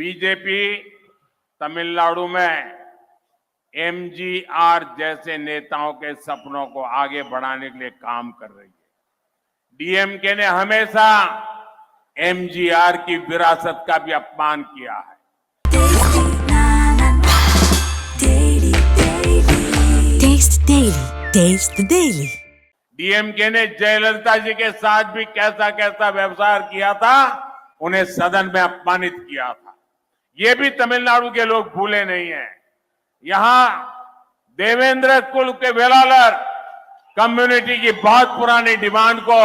BJP Tamil Nadu में MGR जैसे नेताओं के सपनों को आगे बढ़ाने के लिए काम कर रही है। डीएमके ने हमेशा एमजीआर की विरासत का भी अपमान किया है. डीएमके ने जयललिता जी के साथ भी कैसा कैसा व्यवहार किया था उन्हें सदन में अपमानित किया था। ये भी तमिलनाडु के लोग भूले नहीं हैं यहां देवेंद्र कुल के वेलालर कम्युनिटी की बहुत पुरानी डिमांड को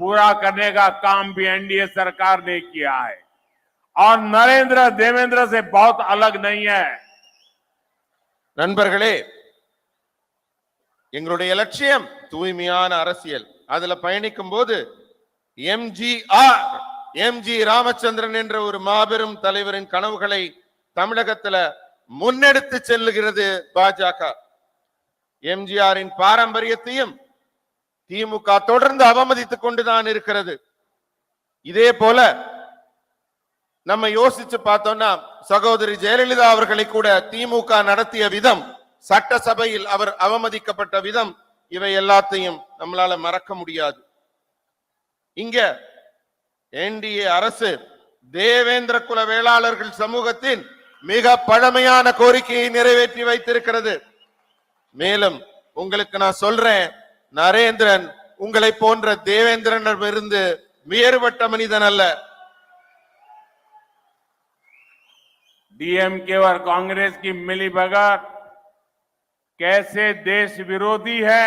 पूरा करने का काम भी एनडीए सरकार ने किया है और नरेंद्र देवेंद्र से बहुत अलग नहीं है நண்பர்களே எங்களுடைய லட்சியம் தூய்மையான அரசியல் அதுல பயணிக்கும் போது எம்ஜிஆர் எம் ஜி ராமச்சந்திரன் என்ற ஒரு மாபெரும் தலைவரின் கனவுகளை தமிழகத்துல முன்னெடுத்து செல்லுகிறது பாஜக. எம்ஜிஆரின் பாரம்பரியத்தையும் திமுக தொடர்ந்து அவமதித்துக் கொண்டுதான் இருக்கிறது. இதே போல நம்ம யோசிச்சு பார்த்தோம்னா சகோதரி ஜெயலலிதா அவர்களை கூட திமுக நடத்திய விதம் சட்டசபையில் அவர் அவமதிக்கப்பட்ட விதம் இவை எல்லாத்தையும் நம்மளால மறக்க முடியாது. இங்க என்டிஏ அரசு தேவேந்திர குல வேளாளர்கள் சமூகத்தின் மிக பழமையான கோரிக்கையை நிறைவேற்றி வைத்திருக்கிறது மேலும் உங்களுக்கு நான் சொல்றேன் நரேந்திரன் உங்களை போன்ற தேவேந்திரனிடமிருந்து வேறுபட்ட மனிதன் அல்ல डीएमके और कांग्रेस की मिली भगत कैसे देश विरोधी है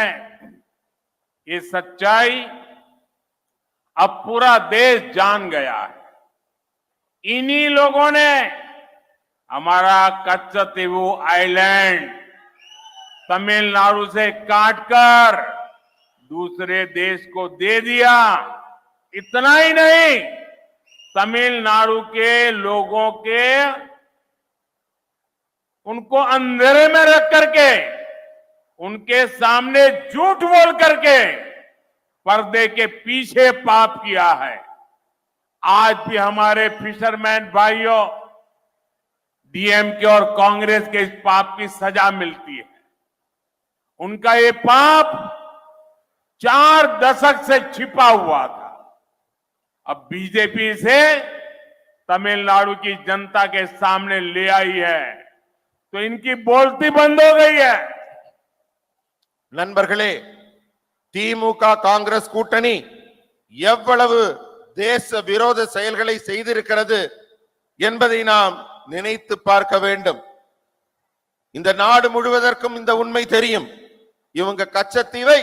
ये सच्चाई अब पूरा देश जान गया है। इन्हीं लोगों ने हमारा कच्चतीवू आइलैंड तमिलनाडु से काटकर दूसरे देश को दे दिया। इतना ही नहीं, तमिलनाडु के लोगों के उनको अंधेरे में रख करके, उनके सामने झूठ बोल करके पर्दे के पीछे पाप किया है। आज भी हमारे फिशरमैन भाइयों डीएमके और कांग्रेस के इस पाप की सजा मिलती है। उनका ये पाप चार दशक से छिपा हुआ था। अब बीजेपी से तमिलनाडु की जनता के सामने ले आई है। तो इनकी बोलती बंद हो गई है। नन बरखले திமுக காங்கிரஸ் கூட்டணி எவ்வளவு தேச விரோத செயல்களை செய்திருக்கிறது என்பதை நாம் நினைத்து பார்க்க வேண்டும். இந்த நாடு முழுவதற்கும் இந்த உண்மை தெரியும். இவங்க கச்சத்தீவை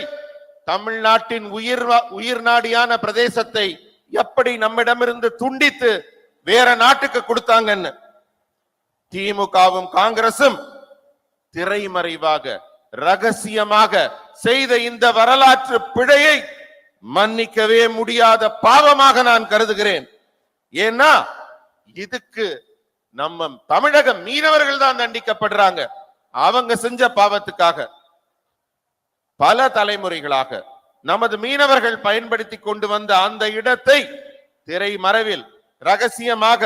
தமிழ்நாட்டின் உயிர் உயிர் நாடியான பிரதேசத்தை எப்படி நம்மிடமிருந்து துண்டித்து வேற நாட்டுக்கு கொடுத்தாங்கன்னு? திமுகவும் காங்கிரசும் திரைமறைவாக ரகசியமாக செய்த இந்த வரலாற்று பிழையை மன்னிக்கவே முடியாத பாவமாக நான் கருதுகிறேன். ஏன்னா இதுக்கு நம்ம தமிழக மீனவர்கள் தான் தண்டிக்கப்படுறாங்க. அவங்க செஞ்ச பாவத்துக்காக. பல தலைமுறைகளாக நமது மீனவர்கள் பயன்படுத்தி கொண்டு வந்த அந்த இடத்தை திரை மறைவில் ரகசியமாக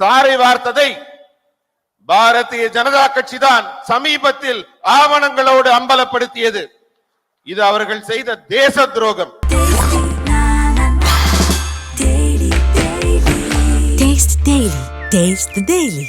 தாரை வார்த்ததை பாரதிய ஜனதா கட்சி தான் சமீபத்தில் ஆவணங்களோடு அம்பலப்படுத்தியது இது அவர்கள் செய்த தேச துரோகம் Taste Daily. Taste the Daily.